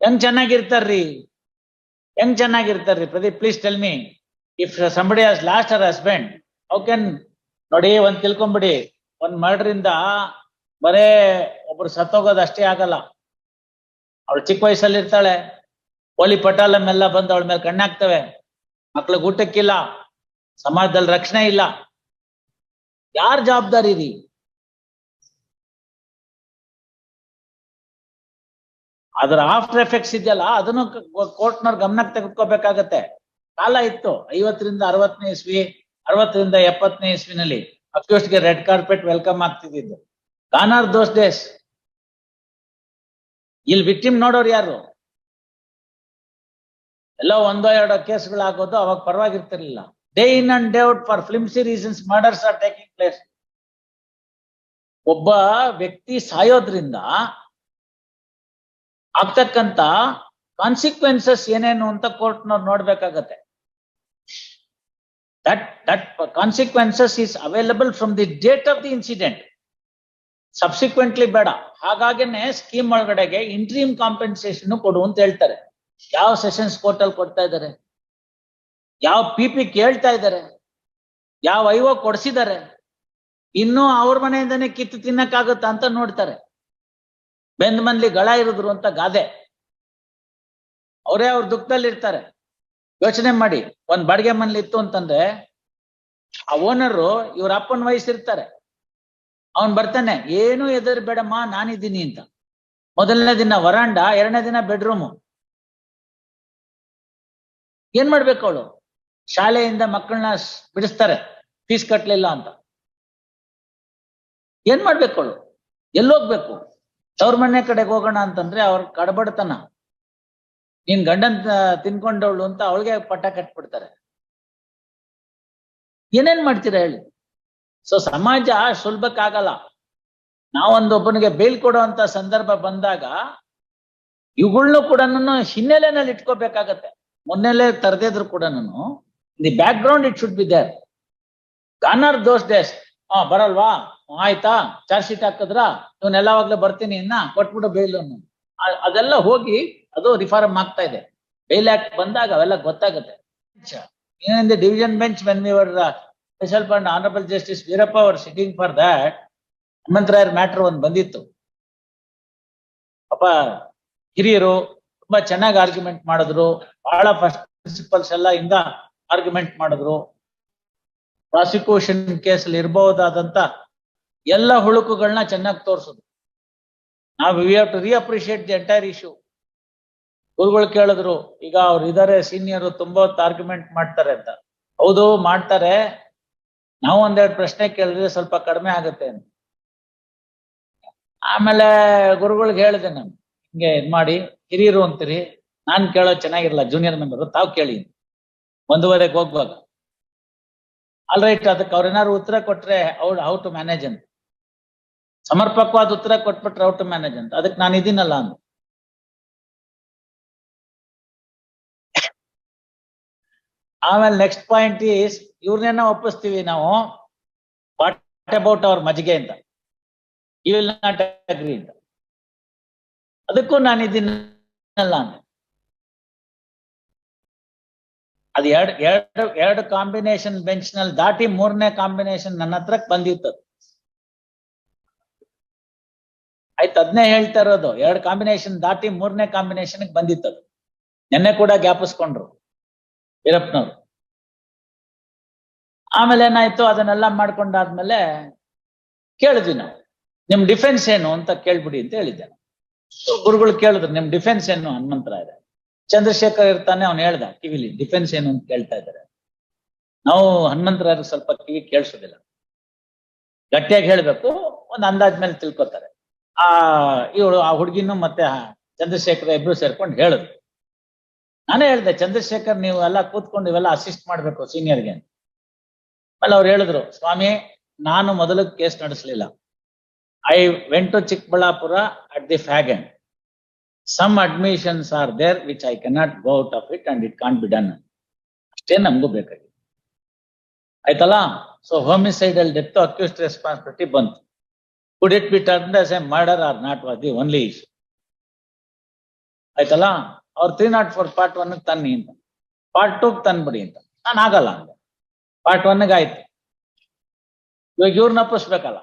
ಹೆಂಗ್ ಚೆನ್ನಾಗಿರ್ತಾರ್ರಿ? ಹೆಂಗ್ ಚೆನ್ನಾಗಿರ್ತಾರ್ರಿ Pradeep? Please tell me if somebody has lost her husband how can ನೋಡಿ, ಒಂದ್ ತಿಳ್ಕೊಂಬಿಡಿ. ಒಂದ್ ಮರ್ಡರ್ ಇಂದ ಬರೇ ಒಬ್ರು ಸತ್ತೋಗೋದು ಅಷ್ಟೇ ಆಗಲ್ಲ. ಅವಳು ಚಿಕ್ಕ ವಯಸ್ಸಲ್ಲಿ ಇರ್ತಾಳೆ ಹೋಲಿ ಪಟಾಲಂ ಎಲ್ಲ ಬಂದು ಅವಳ ಮೇಲೆ ಕಣ್ಣಾಗ್ತವೆ ಮಕ್ಳಿಗೆ ಊಟಕ್ಕಿಲ್ಲ. ಸಮಾಜದಲ್ಲಿ ರಕ್ಷಣೆ ಇಲ್ಲ. ಯಾರ ಜವಾಬ್ದಾರಿ ರೀ ಅದರ ಆಫ್ಟರ್ ಎಫೆಕ್ಟ್ಸ್ ಇದೆಯಲ್ಲ, ಅದನ್ನು ಕೋರ್ಟ್ನವ್ರ ಗಮನಕ್ಕೆ ತೆಗೆದುಕೋಬೇಕಾಗತ್ತೆ. ಕಾಲ ಇತ್ತು, ಐವತ್ತರಿಂದ ಅರವತ್ತನೇ ಇಸ್ವಿ, ಅರವತ್ತರಿಂದ ಎಪ್ಪತ್ತನೇ ಇಸ್ವಿನಲ್ಲಿ ಗೆ ರೆಡ್ ಕಾರ್ಪೆಟ್ ವೆಲ್ಕಮ್ ಆಗ್ತಿದ್ದು ಗಾನ್ ಆರ್ ದೋಸ್ ಡೇಸ್ ಇಲ್ಲಿ ವಿಕ್ಟಿಮ್ ನೋಡೋರು ಯಾರು? ಎಲ್ಲ ಒಂದೋ ಎರಡೋ ಕೇಸ್ಗಳಾಗೋದು ಅವಾಗ ಪರವಾಗಿರ್ತಿರ್ಲಿಲ್ಲ. Day in and day out for flimsy reasons murders are taking place ಒಬ್ಬ ವ್ಯಕ್ತಿ ಸಾಯೋದ್ರಿಂದ ಆಗ್ತಕ್ಕಂತ ಕಾನ್ಸಿಕ್ವೆನ್ಸಸ್ ಏನೇನು ಅಂತ ಕೋರ್ಟ್ನವ್ರು ನೋಡ್ಬೇಕಾಗತ್ತೆ. That that consequences is available from the date of the incident subsequently ಬೇಡ. ಹಾಗಾಗಿನೇ ಸ್ಕೀಮ್ ಒಳಗಡೆಗೆ ಇಂಟ್ರೀಮ್ ಕಾಂಪೆನ್ಸೇಷನ್ ಕೊಡು ಅಂತ ಹೇಳ್ತಾರೆ. ಯಾವ ಸೆಷನ್ಸ್ ಕೋರ್ಟ್ ಅಲ್ಲಿ ಕೊಡ್ತಾ ಇದ್ದಾರೆ? ಯಾವ ಪಿ ಪಿ ಕೇಳ್ತಾ ಇದ್ದಾರೆ? ಯಾವ ಐವೋ ಕೊಡ್ಸಿದ್ದಾರೆ? ಇನ್ನೂ ಅವ್ರ ಮನೆಯಿಂದನೇ ಕಿತ್ತು ತಿನ್ನಕ್ಕಾಗುತ್ತಾ ಅಂತ ನೋಡ್ತಾರೆ. ಬೆಂದ್ ಮನ್ಲಿ ಗಳ ಇರಿದ್ರು ಅಂತ ಗಾದೆ. ಅವರೇ ಅವ್ರ ದುಃಖದಲ್ಲಿ ಇರ್ತಾರೆ ಯೋಚನೆ ಮಾಡಿ, ಒಂದ್ ಬಾಡಿಗೆ ಮನ್ಲಿ ಇತ್ತು ಅಂತಂದ್ರೆ, ಆ ಓನರು ಇವ್ರ ಅಪ್ಪನ ವಯಸ್ಸಿರ್ತಾರೆ. ಅವನ್ ಬರ್ತಾನೆ, ಏನು ಎದುರು ಬೇಡಮ್ಮ ನಾನಿದ್ದೀನಿ ಅಂತ. ಮೊದಲನೇ ದಿನ ವರಾಂಡ, ಎರಡನೇ ದಿನ ಬೆಡ್ರೂಮು ಏನ್ ಮಾಡ್ಬೇಕು ಅವಳು? ಶಾಲೆಯಿಂದ ಮಕ್ಕಳನ್ನ ಬಿಡಿಸ್ತಾರೆ, ಫೀಸ್ ಕಟ್ಲಿಲ್ಲ ಅಂತ. ಏನ್ ಮಾಡ್ಬೇಕು ಅವಳು? ಎಲ್ಲೋಗ್ಬೇಕು. ತವ್ರ ಮನೆ ಕಡೆಗೆ ಹೋಗೋಣ ಅಂತಂದ್ರೆ ಅವ್ರ ಕಡಬಡತನ. ನೀನ್ ಗಂಡನ್ ತಿನ್ಕೊಂಡವಳು ಅಂತ ಅವಳಿಗೆ ಪಟ್ಟ ಕಟ್ಬಿಡ್ತಾರೆ. ಏನೇನ್ ಮಾಡ್ತೀರಾ ಹೇಳಿ? ಸೊ ಸಮಾಜ ಸುಲಭಕ್ಕಾಗಲ್ಲ. ನಾವೊಂದೊಬ್ಬನಿಗೆ ಬೇಲ್ ಕೊಡುವಂತ ಸಂದರ್ಭ ಬಂದಾಗ ಇವುಗಳ್ನು ಕೂಡ ಹಿನ್ನೆಲೆನಲ್ಲಿ ಇಟ್ಕೋಬೇಕಾಗತ್ತೆ. ಮೊನ್ನೆಲೆ ತರದಿದ್ರು ಕೂಡ the background it should be there. Gone are those days ಹಾ ಬರಲ್ವಾ? ಆಯ್ತಾ? ಚಾರ್ಜ್ ಶೀಟ್ ಹಾಕಿದ್ರ ಎಲ್ಲವಾಗ್ಲೂ ಬರ್ತೀನಿ ಇನ್ನ, ಕೊಟ್ಬಿಡು ಬೇಲ್ ಅದೆಲ್ಲ ಹೋಗಿ ಅದು ರಿಫಾರ್ಮ್ ಆಗ್ತಾ ಇದೆ. ಬೇಲ್ ಆಕ್ಟ್ ಬಂದಾಗ ಅವೆಲ್ಲ ಗೊತ್ತಾಗುತ್ತೆ. ಏನಂದ್ರೆ division bench men your special fund honourable justice Veerappa hour sitting for that ಹನುಮಂತರಾಯರ್ ಮ್ಯಾಟರ್ ಒಂದು ಬಂದಿತ್ತು. ಅಪ್ಪ ಹಿರಿಯರು ತುಂಬಾ ಚೆನ್ನಾಗಿ ಆರ್ಗ್ಯುಮೆಂಟ್ ಮಾಡಿದ್ರು. ಬಹಳ ಫಸ್ಟ್ ಪ್ರಿನ್ಸಿಪಲ್ಸ್ ಎಲ್ಲ ಇಂದ ಆರ್ಗ್ಯುಮೆಂಟ್ ಮಾಡಿದ್ರು. ಪ್ರಾಸಿಕ್ಯೂಷನ್ ಕೇಸ್ ಅಲ್ಲಿ ಇರಬಹುದಾದಂತ ಎಲ್ಲ ಹುಳುಕುಗಳನ್ನ ಚೆನ್ನಾಗಿ ತೋರಿಸುದು. ನಾವು we have to reappreciate the entire issue ಗುರುಗಳು ಕೇಳಿದ್ರು, ಈಗ ಅವ್ರು ಇದಾರೆ ಸೀನಿಯರ್ ತುಂಬಾ ಹೊತ್ತು ಆರ್ಗ್ಯುಮೆಂಟ್ ಮಾಡ್ತಾರೆ ಅಂತ. ಹೌದು, ಮಾಡ್ತಾರೆ. ನಾವು ಒಂದೆರಡು ಪ್ರಶ್ನೆ ಕೇಳಿದ್ರೆ ಸ್ವಲ್ಪ ಕಡಿಮೆ ಆಗುತ್ತೆ ಅಂತ. ಆಮೇಲೆ ಗುರುಗಳಿಗೆ ಹೇಳಿದೆ ನಾನು, ಹಿಂಗೆ ಇದ್ ಮಾಡಿ, ಹಿರಿಯರು ಅಂತೀರಿ, ನಾನ್ ಕೇಳೋ ಚೆನ್ನಾಗಿರಲ್ಲ ಜೂನಿಯರ್ ಮೆಂಬರ್ ತಾವು ಕೇಳಿ. ಒಂದೂವರೆಗೆ ಹೋಗ್ವಾಗ. ಆಲ್ ರೈಟ್ ಅದಕ್ಕೆ ಅವ್ರೇನಾದ್ರು ಉತ್ತರ ಕೊಟ್ರೆ ಅವ್ರು ಹೌ ಟು ಮ್ಯಾನೇಜ್ ಅಂತ. ಸಮರ್ಪಕವಾದ ಉತ್ತರ ಕೊಟ್ಬಿಟ್ರೆ ಹೌ ಟು ಮ್ಯಾನೇಜ್ ಅಂತ. ಅದಕ್ಕೆ ನಾನು ಇದೀನಲ್ಲ ಅಂತ ಆಮೇಲೆ ನೆಕ್ಸ್ಟ್ ಪಾಯಿಂಟ್ ಈಸ್ ಇವ್ರನ್ನೇನ ಒಪ್ಪಿಸ್ತೀವಿ ನಾವು. ವಾಟ್ ಅಬೌಟ್ ಅವ್ರ ಮಜ್ಜಿಗೆ ಅಂತ. ಯು ವಿಲ್ ನಾಟ್ ಅಗ್ರಿ ಅಂತ. ಅದಕ್ಕೂ ನಾನು ಇದೀನಲ್ಲ ಅಂತ ಅದು ಎರಡು ಎರಡು ಎರಡು ಕಾಂಬಿನೇಷನ್ ಬೆಂಚ್ನಲ್ಲಿ ದಾಟಿ ಮೂರನೇ ಕಾಂಬಿನೇಷನ್ ನನ್ನ ಹತ್ರಕ್ ಬಂದಿತ್ತು. ಆಯ್ತು ಅದನ್ನೇ ಹೇಳ್ತಾ ಇರೋದು. ಎರಡು ಕಾಂಬಿನೇಷನ್ ದಾಟಿ ಮೂರನೇ ಕಾಂಬಿನೇಷನ್ ಬಂದಿತ್ತು ನಿನ್ನೆ ಕೂಡ ಜ್ಞಾಪಿಸ್ಕೊಂಡ್ರು ವೀರಪ್ಪನವ್ರು. ಆಮೇಲೆ ಏನಾಯ್ತು? ಅದನ್ನೆಲ್ಲ ಮಾಡ್ಕೊಂಡಾದ್ಮೇಲೆ ಕೇಳಿದ್ವಿ ನಾವು. ನಿಮ್ ಡಿಫೆನ್ಸ್ ಏನು ಅಂತ ಕೇಳ್ಬಿಡಿ ಅಂತ ಹೇಳಿದ್ದೆ. ಗುರುಗಳು ಕೇಳಿದ್ರು, ನಿಮ್ ಡಿಫೆನ್ಸ್ ಏನು ಹನುಮಂತರಾಯರೇ? ಚಂದ್ರಶೇಖರ್ ಇರ್ತಾನೆ ಅವ್ನು ಹೇಳ್ದ, ಕಿವಿಲಿ ಡಿಫೆನ್ಸ್ ಏನು ಅಂತ ಕೇಳ್ತಾ ಇದ್ದಾರೆ ನಾವು ಹನುಮಂತರಾಯರ್ ಸ್ವಲ್ಪ ಕಿವಿ ಕೇಳಿಸೋದಿಲ್ಲ. ಗಟ್ಟಿಯಾಗಿ ಹೇಳ್ಬೇಕು, ಒಂದ್ ಅಂದಾಜ್ ಮೇಲೆ ತಿಳ್ಕೊತಾರೆ. ಆ, ಇವಳು, ಆ ಹುಡುಗಿನೂ ಮತ್ತೆ ಚಂದ್ರಶೇಖರ್ ಇಬ್ರು ಸೇರ್ಕೊಂಡು ಹೇಳಿದ್ರು ನಾನೇ ಹೇಳ್ದೆ, ಚಂದ್ರಶೇಖರ್ ನೀವು ಎಲ್ಲ ಕೂತ್ಕೊಂಡು ಇವೆಲ್ಲ ಅಸಿಸ್ಟ್ ಮಾಡ್ಬೇಕು ಸೀನಿಯರ್ಗೆ ಆಮೇಲೆ ಅವ್ರು ಹೇಳಿದ್ರು, ಸ್ವಾಮಿ, ನಾನು ಮೊದಲು case ನಡೆಸಲಿಲ್ಲ. I went to Chikkaballapur at the pagan some admissions are there which I cannot go out of it and it can't be done ಅಷ್ಟೇ ನಮಗೂ ಬೇಕಾಗಿದೆ. ಆಯ್ತಲ್ಲ? So homicidal death accused responsibility ಬಂತು. Could it be turn as a murder or not was the only issue ಆಯ್ತಲ್ಲ? ಅವ್ರು three nought four part one ತನ್ನಿ ಅಂತ. Part two ತಂದ್ಬಿಡಿ ಅಂತ. ನಾನು ಆಗಲ್ಲ ಅಂದೆ ಪಾರ್ಟ್ ಒನ್ಗೆ ಆಯ್ತು. ಇವಾಗ ಇವ್ರನ್ನ ಅಪ್ಪಿಸ್ಬೇಕಲ್ಲ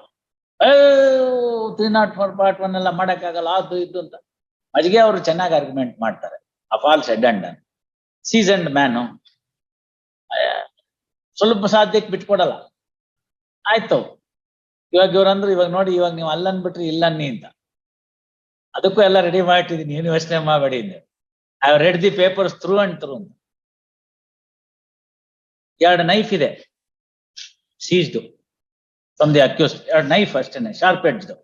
three nought four part one ಎಲ್ಲ ಮಾಡೋಕ್ಕಾಗಲ್ಲ, ಅದು ಇದು ಅಂತ. ಅಜ್ಗೆ ಅವರು ಚೆನ್ನಾಗಿ ಆರ್ಗ್ಯುಮೆಂಟ್ ಮಾಡ್ತಾರೆ. Of all said and seasoned man ಸ್ವಲ್ಪ ಸಾಧ್ಯಕ್ಕೆ ಬಿಟ್ಕೊಡಲ್ಲ. ಆಯ್ತು. ಇವಾಗ ಇವ್ರಂದ್ರು ಇವಾಗ ನೋಡಿ, ಇವಾಗ ನೀವು ಅಲ್ಲನ್ಬಿಟ್ರಿ ಇಲ್ಲನ್ನಿ ಅಂತ. ಅದಕ್ಕೂ ಎಲ್ಲ ರೆಡಿ ಮಾಡಿಟ್ಟಿದೀನಿ ಏನು ಯೋಚನೆ ಮಾಡಬೇಡಿ ಅಂದ್ರೆ I read the papers through and through ಅಂತ ಎರಡು ನೈಫ್ ಇದೆ. ಸೀಸ್ಡು ಫ್ರಮ್ ದಿ ಅಕ್ಯೂಸ್ ಎರಡು ನೈಫ್ ಅಷ್ಟೇನೆ. ಶಾರ್ಪ್ ಎಡ್ಜ್ದು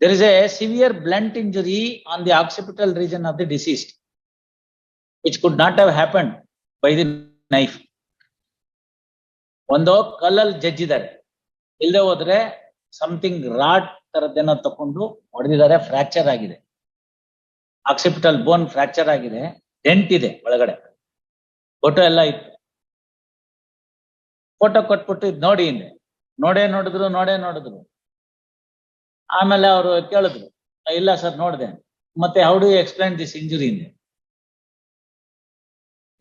there is a severe blunt injury on the occipital region of the deceased, which could not have happened by the knife. ಒಂದು ಕಲ್ಲಲ್ಲಿ ಜಜ್ಜಿದ್ದಾರೆ. ಇಲ್ಲದೆ ಹೋದ್ರೆ ಸಮಥಿಂಗ್ ರಾಡ್ ತರದ್ದೇನೋ ತಕೊಂಡು ಹೊಡೆದಿದ್ದಾರೆ ಫ್ರಾಕ್ಚರ್ ಆಗಿದೆ. ಆಕ್ಸಿಪಿಟಲ್ ಬೋನ್ ಫ್ರಾಕ್ಚರ್ ಆಗಿದೆ ಡೆಂಟ್ ಇದೆ ಒಳಗಡೆ. ಫೋಟೋ ಎಲ್ಲ ಇತ್ತು. ಫೋಟೋ ಕೊಟ್ಬಿಟ್ಟು ಇದು ನೋಡಿ ಹಿಂದೆ. ನೋಡೇ ನೋಡಿದ್ರು ನೋಡೇ ನೋಡಿದ್ರು. ಆಮೇಲೆ ಅವರು ಕೇಳಿದ್ರು, ಇಲ್ಲ ಸರ್ ನೋಡಿದೆ. ಮತ್ತೆ how do explain this injury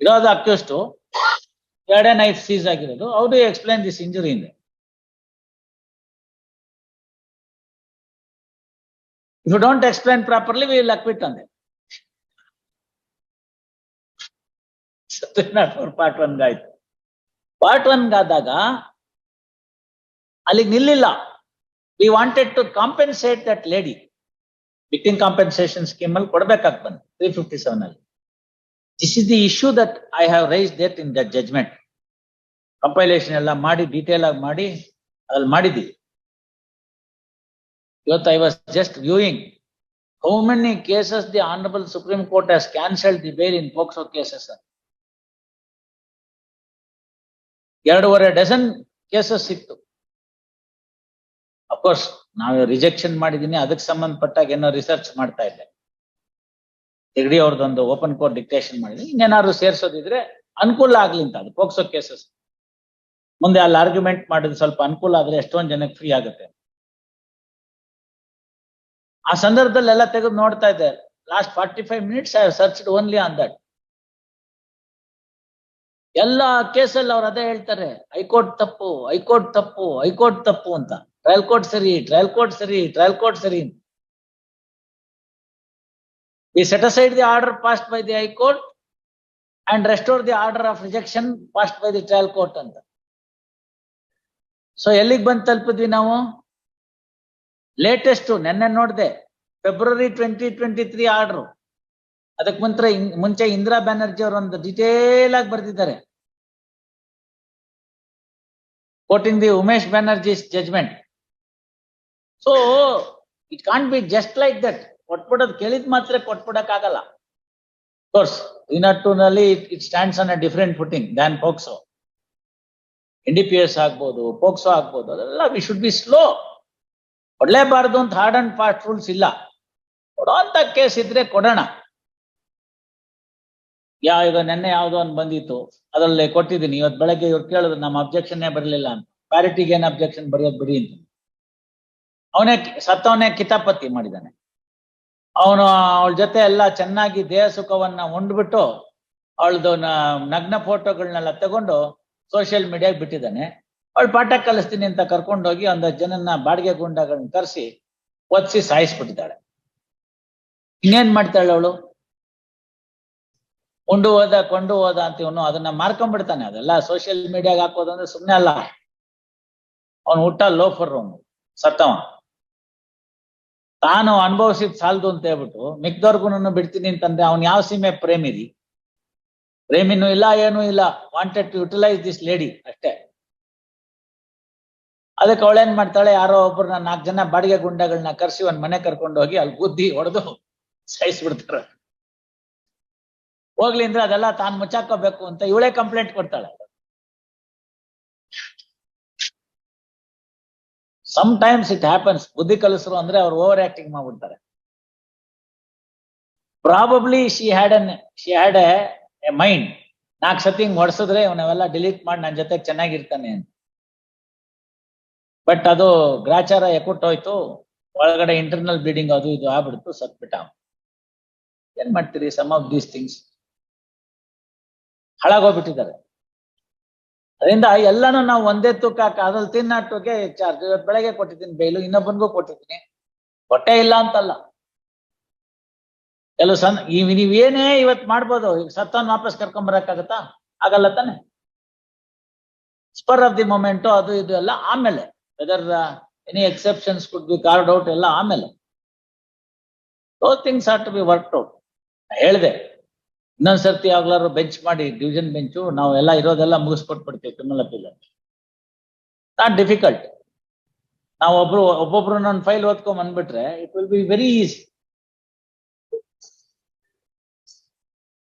ಇರೋದು ಅಕ್ಯೂಸ್ಟು, ಎರಡೇ ನೈಫ್ ಸೀಸ್ ಆಗಿರೋದು how do explain this injury ಇಂದೆ? If you don't explain properly we acquit ಅಂದೆ ಪಾರ್ಟ್ ಒನ್ ಆಯ್ತು. ಪಾರ್ಟ್ ಒನ್ ಗಾದಾಗ ಅಲ್ಲಿಗೆ ನಿಲ್ಲಿಲ್ಲ. We wanted to compensate that lady victim compensation scheme ಅಲ್ಲಿ ಕೊಡ್ಬೇಕಾಗ್ ಬಂದು ತ್ರೀ ಫಿಫ್ಟಿ ಸೆವೆನ್ ಅಲ್ಲಿ. This is the issue that I have raise that in that judgment compilation ಎಲ್ಲ ಮಾಡಿ ಡೀಟೇಲ್ ಆಗಿ ಮಾಡಿ, ಅದ್ರಲ್ಲಿ ಮಾಡಿದ್ದೀವಿ ಇವತ್ತು I was just viewing how many cases the honourable supreme court has cancelled the bail in POCSO cases ಎರಡೂವರೆ dozen cases ಸಿಕ್ತು of course ನಾವು ರಿಜೆಕ್ಷನ್ ಮಾಡಿದೀನಿ, ಅದಕ್ಕೆ ಸಂಬಂಧಪಟ್ಟಾಗ ಏನೋ ರಿಸರ್ಚ್ ಮಾಡ್ತಾ ಇದ್ದೆ. ಹೆಗ್ಡಿ ಅವ್ರದ್ದೊಂದು ಓಪನ್ ಕೋರ್ಟ್ ಡಿಕ್ಟೇಷನ್ ಮಾಡಿದ್ವಿ ಇನ್ನೇನಾದ್ರು ಸೇರ್ಸೋದಿದ್ರೆ ಅನುಕೂಲ ಆಗ್ಲಿ ಅಂತ ಅದು ಪೋಕ್ಸೋ ಕೇಸಸ್ ಮುಂದೆ ಅಲ್ಲಿ ಆರ್ಗ್ಯುಮೆಂಟ್ ಮಾಡಿದ್ರೆ ಸ್ವಲ್ಪ ಅನುಕೂಲ ಆದ್ರೆ ಎಷ್ಟೊಂದು ಜನಕ್ಕೆ ಫ್ರೀ ಆಗುತ್ತೆ. ಆ ಸಂದರ್ಭದಲ್ಲಿ ಎಲ್ಲ ತೆಗೆದು ನೋಡ್ತಾ ಇದ್ದೆ. Last forty five minutes I searched only on that ಎಲ್ಲ ಕೇಸಲ್ಲಿ ಅವ್ರು ಅದೇ ಹೇಳ್ತಾರೆ, ಹೈಕೋರ್ಟ್ ತಪ್ಪು ಹೈಕೋರ್ಟ್ ತಪ್ಪು ಹೈಕೋರ್ಟ್ ತಪ್ಪು ಅಂತ. ಟ್ರಯಲ್ ಕೋರ್ಟ್ ಸರಿ ಟ್ರಯಲ್ ಕೋರ್ಟ್ ಸರಿ ಟ್ರಯಲ್ ಕೋರ್ಟ್ ಸರಿ. We set aside the order passed by the high court and restore the order of rejection passed by the trial court ಅಂತ. ಸೊ ಎಲ್ಲಿಗೆ ಬಂದು ತಲುಪಿದ್ವಿ ನಾವು? ಲೇಟೆಸ್ಟ್ ನೆನ್ನೆ ನೋಡಿದೆ February twenty twenty three order ಅದಕ್ಕೆ ಮುಂಚೆ ಮುಂಚೆ ಇಂದಿರಾ ಬ್ಯಾನರ್ಜಿ ಅವರು ಒಂದು ಡಿಟೇಲ್ ಆಗಿ ಬರೆದಿದ್ದಾರೆ. Quoting the Umesh Banerjee judgment so it can't be just like that ಕೊಟ್ಬಿಡೋದು ಕೇಳಿದ್ ಮಾತ್ರ ಕೊಟ್ಬಿಡಕ್ ಆಗಲ್ಲ ಕೋರ್ಸ್ನಲ್ಲಿ it stands on a different footing than POCSO N D P S ಆಗ್ಬೋದು ಪೋಕ್ಸೋ ಆಗ್ಬೋದು ಅದೆಲ್ಲ ವಿ ಶುಡ್ ಬಿ ಸ್ಲೋ ಕೊಡ್ಲೇಬಾರ್ದು ಅಂತ ಹಾರ್ಡ್ ಅಂಡ್ ಫಾಸ್ಟ್ ರೂಲ್ಸ್ ಇಲ್ಲ ಕೊಡೋಂತ ಕೇಸ್ ಇದ್ರೆ ಕೊಡೋಣ ಯಾವ ಈಗ ನೆನ್ನೆ ಯಾವುದೋ ಒಂದು ಬಂದಿತ್ತು ಅದ್ರಲ್ಲಿ ಕೊಟ್ಟಿದ್ದೀನಿ ಇವತ್ತು ಬೆಳಗ್ಗೆ ಇವ್ರು ಕೇಳಿದ್ರು ನಮ್ಮ ಅಬ್ಜೆಕ್ಷನ್ನೇ ಬರಲಿಲ್ಲ ಅಂತ ಪ್ಯಾರಿಟಿಗೆ ಏನು ಅಬ್ಜೆಕ್ಷನ್ ಬರೆಯೋದು ಬಿಡಿ ಅಂತ ಅವನೇ ಸತ್ತವನೇ ಕಿತಾಪತಿ ಮಾಡಿದ್ದಾನೆ. ಅವನು, ಅವಳ ಜೊತೆ ಎಲ್ಲ ಚೆನ್ನಾಗಿ ದೇಹ ಸುಖವನ್ನ ಉಂಡ್ಬಿಟ್ಟು ಅವಳದು ನಗ್ನ ಫೋಟೋಗಳನ್ನೆಲ್ಲ ತಗೊಂಡು ಸೋಷಿಯಲ್ ಮೀಡಿಯಾಗ ಬಿಟ್ಟಿದ್ದಾನೆ. ಅವಳು ಪಾಠ ಕಲಿಸ್ತೀನಿ ಅಂತ ಕರ್ಕೊಂಡೋಗಿ ಒಂದು ಜನನ್ನ ಬಾಡಿಗೆ ಗುಂಡಗಳನ್ನ ಕರೆಸಿ ಒದಿಸಿ ಸಾಯಿಸ್ಬಿಟ್ಟಿದ್ದಾಳೆ. ಇನ್ನೇನ್ ಮಾಡ್ತಾಳೆ ಅವಳು? ಉಂಡು ಹೋದ, ಕೊಂಡು ಹೋದ ಅಂತ ಇವನು ಅದನ್ನ ಮಾರ್ಕೊಂಡ್ಬಿಡ್ತಾನೆ. ಅದೆಲ್ಲ ಸೋಷಿಯಲ್ ಮೀಡಿಯಾಗ ಹಾಕೋದಂದ್ರೆ ಸುಮ್ನೆ ಅಲ್ಲ. ಅವನು ಹುಟ್ಟ ಲೋಫರ್ ಅವನು, ಸತ್ತವ. ತಾನು ಅನುಭವಿಸಿದ್ ಸಾಲದು ಅಂತ ಹೇಳ್ಬಿಟ್ಟು ಮಿಕ್ದವ್ರಿಗೂ ಬಿಡ್ತೀನಿ ಅಂತಂದ್ರೆ ಅವ್ನು ಯಾವ ಸೀಮೆ ಪ್ರೇಮಿರಿ? ಪ್ರೇಮಿನೂ ಇಲ್ಲ, ಏನೂ ಇಲ್ಲ. Wanted to utilise this lady ಅಷ್ಟೇ. ಅದಕ್ಕೆ ಅವಳೇನ್ ಮಾಡ್ತಾಳೆ? ಯಾರೋ ಒಬ್ಬರನ್ನ ನಾಲ್ಕು ಜನ ಬಾಡಿಗೆ ಗುಂಡಗಳನ್ನ ಕರೆಸಿ ಒಂದ್ ಮನೆ ಕರ್ಕೊಂಡು ಹೋಗಿ ಅಲ್ಲಿ ಬುದ್ಧಿ ಹೊಡೆದು ಸಾಯಿಸ್ಬಿಡ್ತಾರ ಹೋಗ್ಲಿ ಅಂದ್ರೆ ಅದೆಲ್ಲ ತಾನು ಮುಚ್ಚಾಕೋಬೇಕು ಅಂತ ಇವಳೇ ಕಂಪ್ಲೇಂಟ್ ಕೊಡ್ತಾಳೆ. ಸಮ್ ಟೈಮ್ಸ್ ಇಟ್ ಹ್ಯಾಪನ್ಸ್ ಬುದ್ಧಿ ಕಲಿಸ್ರು ಅಂದ್ರೆ ಅವ್ರು ಓವರ್ ಆಕ್ಟಿಂಗ್ ಮಾಡ್ಬಿಡ್ತಾರೆ probably she had an she had a mind ನಾಲ್ಕು ಸತಿ ಹಿಂಗ್ ಹೊಡ್ಸಿದ್ರೆ ಇವನ್ನೆಲ್ಲ ಡಿಲೀಟ್ ಮಾಡಿ ನನ್ನ ಜೊತೆ ಚೆನ್ನಾಗಿರ್ತಾನೆ ಅಂತ. ಬಟ್ ಅದು ಗ್ರಾಚಾರ ಹೋಯ್ತು. ಒಳಗಡೆ ಇಂಟರ್ನಲ್ ಬ್ಲೀಡಿಂಗ್ ಅದು ಇದು ಆಗ್ಬಿಡ್ತು ಸತ್ಬಿಟ್ಟ ಏನ್ ಮಾಡ್ತೀರಿ? ಸಮ್ ಆಫ್ ದೀಸ್ ಥಿಂಗ್ಸ್ ಹಾಳಾಗೋಗ್ಬಿಟ್ಟಿದ್ದಾರೆ ಅದರಿಂದ ಎಲ್ಲಾನು ನಾವು ಒಂದೇ ತೂಕ ಹಾಕ ಅದ್ರಲ್ಲಿ ತಿನ್ನಟ್ಟುಗೆ ಚಾರ್ಜ್ ಬೆಳಗ್ಗೆ ಕೊಟ್ಟಿದ್ದೀನಿ ಬೈಲು ಇನ್ನೊಬ್ಬನಿಗೂ ಕೊಟ್ಟಿದ್ದೀನಿ ಹೊಟ್ಟೆ ಇಲ್ಲ ಅಂತಲ್ಲ. ಕೆಲವು ಸಣ್ಣ, ಈ ನೀವೇನೇ ಇವತ್ ಮಾಡ್ಬೋದು, ಈಗ ಸತ್ತನ್ ವಾಪಸ್ ಕರ್ಕೊಂಡ್ ಬರಕ್ಕಾಗತ್ತಾ? ಆಗಲ್ಲ ತಾನೆ. ಸ್ಪರ್ ಆಫ್ ದಿ ಮೊಮೆಂಟ್ ಅದು ಇದು ಎಲ್ಲ ಆಮೇಲೆ. Whether any exceptions could be carved out ಎಲ್ಲ ಆಮೇಲೆ. Those things are to be work out ಹೇಳ್ದೆ. ಇನ್ನೊಂದ್ಸರ್ತಿ ಯಾವಾಗ್ಲಾರು ಬೆಂಚ್ ಮಾಡಿ ಡಿವಿಷನ್ ಬೆಂಚು ನಾವು ಎಲ್ಲ ಇರೋದೆಲ್ಲ ಮುಗಿಸ್ಕೊಟ್ಬಿಡ್ತೀವಿ ಕ್ರಿಮಿನಲ್ ಅಪೀಲ್ ನಾಟ್ ಡಿಫಿಕಲ್ಟ್ ನಾವು ಒಬ್ರು, ಒಬ್ಬೊಬ್ರು ನನ್ನ ಫೈಲ್ ಓದ್ಕೊಂಡ್ ಬಂದ್ಬಿಟ್ರೆ it will be very easy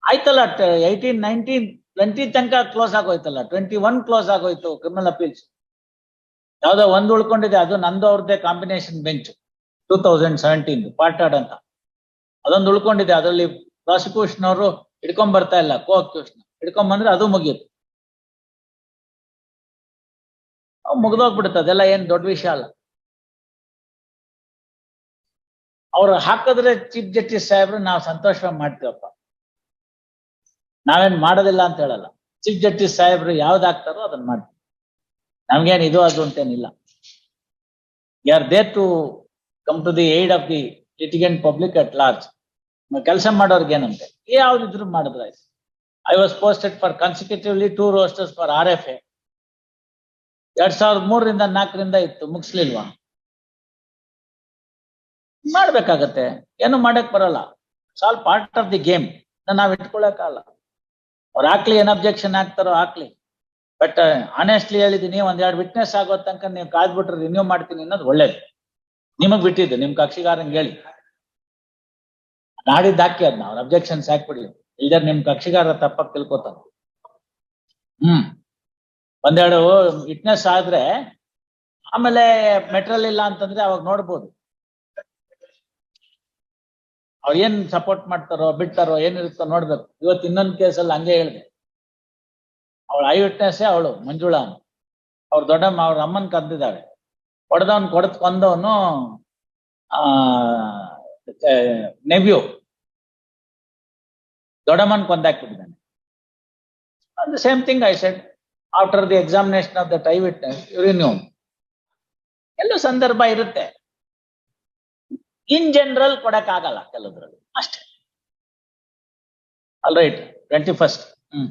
ಆಯ್ತಲ್ಲ ಏಯ್ಟೀನ್ ನೈನ್ಟೀನ್ ಟ್ವೆಂಟಿ ತನಕ ಕ್ಲೋಸ್ ಆಗೋಯ್ತಲ್ಲ ಟ್ವೆಂಟಿ ಒನ್ ಕ್ಲೋಸ್ ಆಗೋಯ್ತು ಕ್ರಿಮಿನಲ್ ಅಪೀಲ್ಸ್ ಯಾವ್ದೋ ಒಂದು ಉಳ್ಕೊಂಡಿದೆ, ಅದು ನಂದು ಅವ್ರದ್ದೇ combination bench two thousand seventeen part ಅಂತ. ಅದೊಂದು ಉಳ್ಕೊಂಡಿದೆ, ಅದರಲ್ಲಿ ಪ್ರಾಸಿಕ್ಯೂಷನ್ ಅವರು ಹಿಡ್ಕೊಂಡ್ ಬರ್ತಾ ಇಲ್ಲ, ಕೋ ಅಕ್ಯೂಷನ್ ಹಿಡ್ಕೊಂಡ್ ಬಂದ್ರೆ ಅದು ಮುಗಿಯುತ್ತೆ. ಅವ್ ಮುಗ್ದೋಗ್ಬಿಡುತ್ತೆ, ಅದೆಲ್ಲ ಏನ್ ದೊಡ್ಡ ವಿಷಯ ಅಲ್ಲ. ಅವ್ರು ಹಾಕಿದ್ರೆ ಚೀಫ್ ಜಸ್ಟಿಸ್ ಸಾಹೇಬ್ರು ನಾವು ಸಂತೋಷವಾಗಿ ಮಾಡ್ತೀವಪ್ಪ. ನಾವೇನ್ ಮಾಡೋದಿಲ್ಲ ಅಂತ ಹೇಳಲ್ಲ. ಚೀಫ್ ಜಸ್ಟಿಸ್ ಸಾಹೇಬ್ರು ಯಾವ್ದು ಹಾಕ್ತಾರೋ ಅದನ್ನ ಮಾಡ್ತೀವಿ. ನಮ್ಗೇನ್ ಇದು ಅದು ಅಂತೇನಿಲ್ಲ. ಯಾರ್ they to come to the aid of the litigant public at large. ಕೆಲಸ ಮಾಡೋರ್ಗೆ ಏನಂತೆ? ಯಾವ್ದಿದ್ರು ಮಾಡಿದ್ರೆ I was posted for consecutively two rosters for R F A ಎರಡ್ ಸಾವಿರದ ಮೂರರಿಂದ ನಾಲ್ಕರಿಂದ ಇತ್ತು, ಮುಗಿಸ್ಲಿಲ್ವಾ? ಮಾಡ್ಬೇಕಾಗತ್ತೆ. ಏನು ಮಾಡಕ್ ಬರಲ್ಲ. ಸಾಲ್ ಪಾರ್ಟ್ ಆಫ್ ದಿ ಗೇಮ್ ನಾವ್ ಇಟ್ಕೊಳಕಾಗಲ್ಲ ಅವ್ರು ಹಾಕ್ಲಿ, ಏನ್ ಅಬ್ಜೆಕ್ಷನ್ ಹಾಕ್ತಾರೋ ಹಾಕ್ಲಿ. ಬಟ್ ಆನೆಸ್ಟ್ಲಿ ಹೇಳಿದೀನಿ ಒಂದ್ ಎರಡು ವಿಟ್ನೆಸ್ ಆಗೋ ತನಕ ನೀವು ಕಾದ್ಬಿಟ್ರೆ ರಿನ್ಯೂ ಮಾಡ್ತೀನಿ ಅನ್ನೋದು ಒಳ್ಳೇದು. ನಿಮಗ್ ಬಿಟ್ಟಿದ್ದು, ನಿಮ್ ಕಕ್ಷಿಗಾರಂಗ್ ಹೇಳಿ. ನಾಡಿದ್ದು ಹಾಕಿ ಅದ್ನ, ಅವ್ರ ಅಬ್ಜೆಕ್ಷನ್ಸ್ ಹಾಕ್ಬಿಡಿ. ಇಲ್ದೇ ನಿಮ್ ಕಕ್ಷಿಗಾರ ತಪ್ಪಾಗಿ ತಿಳ್ಕೊತಾನ. ಹ್ಮ್. ಒಂದೆರಡು ವಿಟ್ನೆಸ್ ಆದ್ರೆ, ಆಮೇಲೆ ಮೆಟ್ರಲ್ ಇಲ್ಲ ಅಂತಂದ್ರೆ ಅವಾಗ ನೋಡ್ಬೋದು. ಅವ್ರು ಏನ್ ಸಪೋರ್ಟ್ ಮಾಡ್ತಾರೋ, ಬಿಡ್ತಾರೋ, ಏನಿರುತ್ತೋ ನೋಡ್ಬೇಕು. ಇವತ್ತು ಇನ್ನೊಂದ್ ಕೇಸಲ್ಲಿ ಹಂಗೆ ಹೇಳಿದೆ. ಅವಳ ಐ ವಿಟ್ನೆಸ್ಸೇ ಅವಳು, ಮಂಜುಳಾ. ಅವ್ರ ದೊಡ್ಡಮ್ಮ ಅವ್ರ ಅಮ್ಮನ್ ಕದ್ದಿದ್ದಾಳೆ ಹೊಡೆದವನ್ ಕೊಡತ್ ಕೊಂದವನು, ಆ ನೆವ್ಯೂ. ದೊಡ್ಡಮ್ಮನ್ ಕೊಂದಾಕ್ಬಿಟ್ಟಿದ್ದಾನೆ the same thing I said after the examination of that eye witness renew ಎಲ್ಲೂ ಸಂದರ್ಭ ಇರುತ್ತೆ. ಇನ್ ಜನರಲ್ ಕೊಡಕ್ಕಾಗಲ್ಲ ಕೆಲವ್ರಲ್ಲಿ ಅಷ್ಟೇ. All right twenty first hmm.